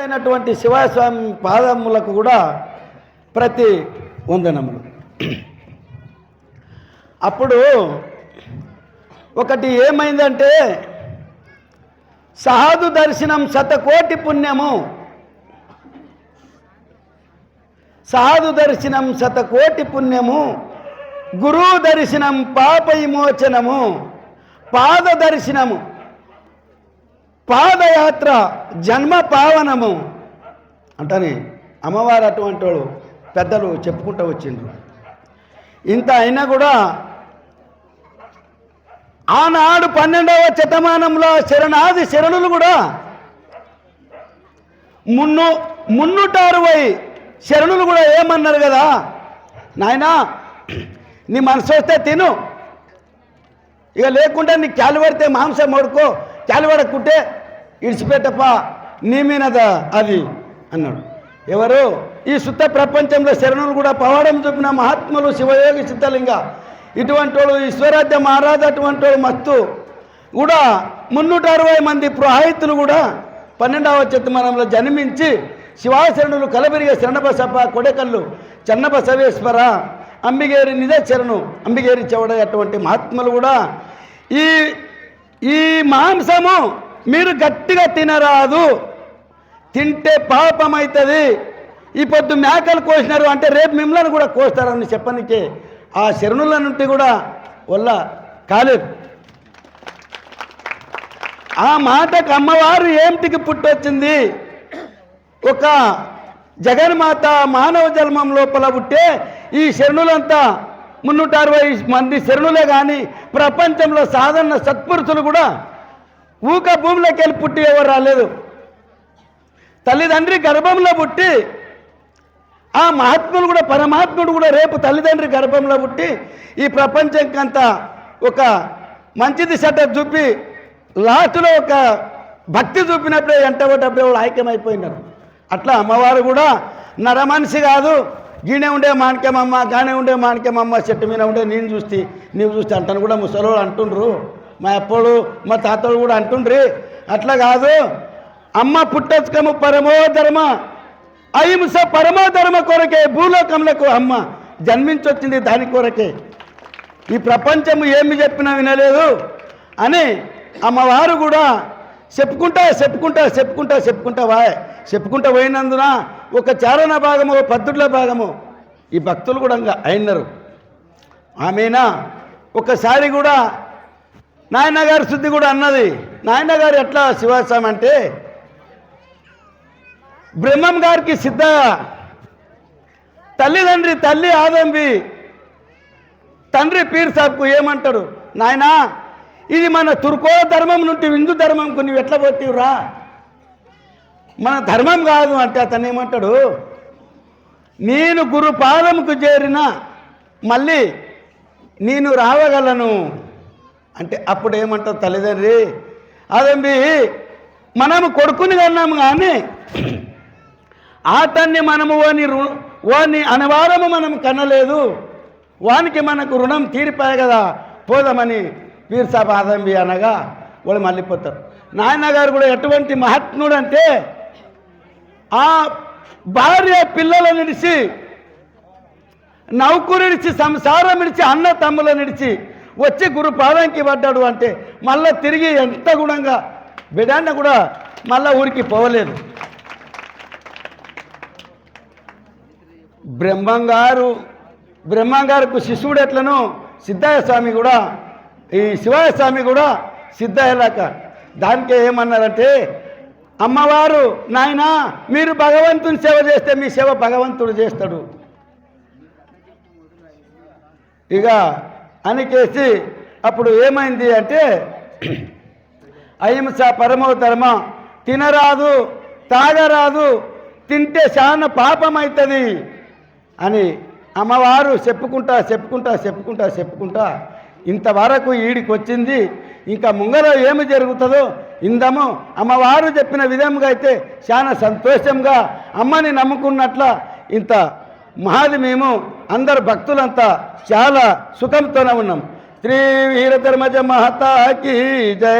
అయినటువంటి శివస్వామి పాదములకు కూడా ప్రతి వందనములు. అప్పుడు ఒకటి ఏమైందంటే సహాదు దర్శనం శతకోటి పుణ్యము. సాధు దర్శనం శతకోటి పుణ్యము. గురువు దర్శనం పాప విమోచనము. పాద దర్శనము. పాదయాత్ర జన్మ పావనము అంటని అమ్మవారు అటువంటి వాడు పెద్దలు చెప్పుకుంటూ వచ్చిండ్రు. ఇంత అయినా కూడా ఆనాడు పన్నెండవ శతమానంలో శరణాది శరణులు కూడా మున్ను మున్నూట అరవై శరణులు కూడా ఏమన్నారు కదా? నాయనా నీ మనసు వస్తే తిను. ఇక లేకుండా నీ క్యాలు పడితే మాంసం వడుకో క్యాలు పడకుంటే ఇడిచిపెట్టప్ప నీ మీనదా అది అన్నాడు. ఎవరు? ఈ శుద్ధ ప్రపంచంలో శరణులు కూడా పవాడం చూపిన మహాత్ములు శివయోగి సిద్ధలింగ. ఇటువంటి వాడు ఈశ్వరాధ్య మహారాజు అటువంటి వాడు మస్తు. కూడా మున్నూట అరవై మంది పురోహితులు కూడా పన్నెండవ శతమానంలో జన్మించి శివాశరణులు కలబెరిగే శరణబసప్ప కొడకల్లు చెన్నబసవేశ్వర అంబిగేరి నిజశరణు అంబిగేరి చెవడ అటువంటి మహాత్ములు కూడా ఈ ఈ మాంసము మీరు గట్టిగా తినరాదు. తింటే పాపం అవుతుంది ఈ పొద్దు మేకలు కోసినారు అంటే రేపు మిమ్మల్ని కూడా కోస్తారని చెప్పనికే ఆ శరణుల నుండి కూడా వల్ల కాలేదు. ఆ మాటకు అమ్మవారు ఏమిటికి పుట్టొచ్చింది? ఒక జగన్మాత మానవ జన్మం లోపల పుట్టే ఈ శరణులంతా మున్నూట అరవై మంది శరణులే కానీ ప్రపంచంలో సాధారణ సత్పురుషులు కూడా ఊక భూమిలోకి వెళ్ళి పుట్టి ఎవరు రాలేదు? తల్లిదండ్రి గర్భంలో పుట్టి ఆ మహాత్ముడు కూడా పరమాత్ముడు కూడా రేపు తల్లిదండ్రి గర్భంలో పుట్టి ఈ ప్రపంచంకంతా ఒక మంచిది సెటప్ చూపి లాస్ట్లో ఒక భక్తి చూపినప్పుడే ఎంటబడ్డప్పుడే వాళ్ళు ఐక్యమైపోయినారు. అట్లా అమ్మవారు కూడా నరమనిషి కాదు గీనే ఉండే మాణిక్యమమ్మ గానే ఉండే మాణిక్యమమ్మ చెట్టు మీద ఉండే నేను చూస్తే నీవు చూస్తే అంటాను కూడా ముసలోళ్ళు అంటుండ్రు. మా అప్పుడు మా తాతలు కూడా అంటుండ్రి అట్లా కాదు. అమ్మ పుట్టస్కము పరమో ధర్మ అహింస పరమో ధర్మ కొరకే భూలోకములకు అమ్మ జన్మించొచ్చింది దాని కొరకే. ఈ ప్రపంచము ఏమి చెప్పినా వినలేదు అని అమ్మవారు కూడా చెప్పుకుంటా చెప్పుకుంటా చెప్పుకుంటా చెప్పుకుంటా వాయ్ చెప్పుకుంటా పోయినందున ఒక చారణ భాగము ఒక పద్దుల భాగము ఈ భక్తులు కూడా ఇంకా అయినారు. ఆమెనా? ఒకసారి కూడా నాయన గారి శుద్ధి కూడా అన్నది. నాయన గారు ఎట్లా శివస్వామి అంటే బ్రహ్మం గారికి సిద్ధ తల్లిదండ్రి తల్లి ఆదంబి తండ్రి పీర్ సాబ్కు ఏమంటాడు నాయనా ఇది మన తుర్కో ధర్మం నుండి హిందూ ధర్మంకు నువ్వు ఎట్లా పోతీవురా? మన ధర్మం కాదు అంటే అతను ఏమంటాడు? నేను గురు పాదముకు చేరిన మళ్ళీ నేను రావగలను. అంటే అప్పుడు ఏమంటారు తల్లిదండ్రి అదంబి మనము కొడుకుని కన్నాము కానీ ఆతన్ని మనము ఓని రు ఓని మనం కనలేదు. వానికి మనకు రుణం తీరిపోయాయి కదా పోదామని పీర్సాబ్ ఆదంబి అనగా వాళ్ళు మళ్ళీపోతారు నాయన గారు కూడా ఎటువంటి మహాత్ముడు అంటే ఆ భార్య పిల్లలు నిడిచి నౌకరు నిడిచి సంసారం నిడిచి అన్న తమ్ముల నిడిచి వచ్చి గురు పాదంకి పడ్డాడు అంటే మళ్ళా తిరిగి ఎంత గుణంగా బిడాన్న కూడా మళ్ళా ఊరికి పోవలేదు. బ్రహ్మంగారు బ్రహ్మంగారుకు శిశువుడు ఎట్లను సిద్ధయ్య స్వామి కూడా ఈ శివాయ స్వామి కూడా సిద్ధయ్యలాక దానికే ఏమన్నారంటే అమ్మవారు నాయన మీరు భగవంతుని సేవ చేస్తే మీ సేవ భగవంతుడు చేస్తాడు. ఇక అనికేసి అప్పుడు ఏమైంది అంటే అహింస పరమో ధర్మ తినరాదు తాగరాదు తింటే చాలా పాపం అవుతుంది అని అమ్మవారు చెప్పుకుంటా చెప్పుకుంటా చెప్పుకుంటా చెప్పుకుంటా ఇంతవరకు ఈడికి వచ్చింది ఇంకా ముంగర ఏమి జరుగుతుందో ఇందము అమ్మవారు చెప్పిన విధంగా అయితే చాలా సంతోషంగా అమ్మని నమ్ముకున్నట్ల ఇంత మాది మేము అందరు భక్తులంతా చాలా సుఖంతోనే ఉన్నాం. శ్రీ వీరధర్మజ మహతాకి జై.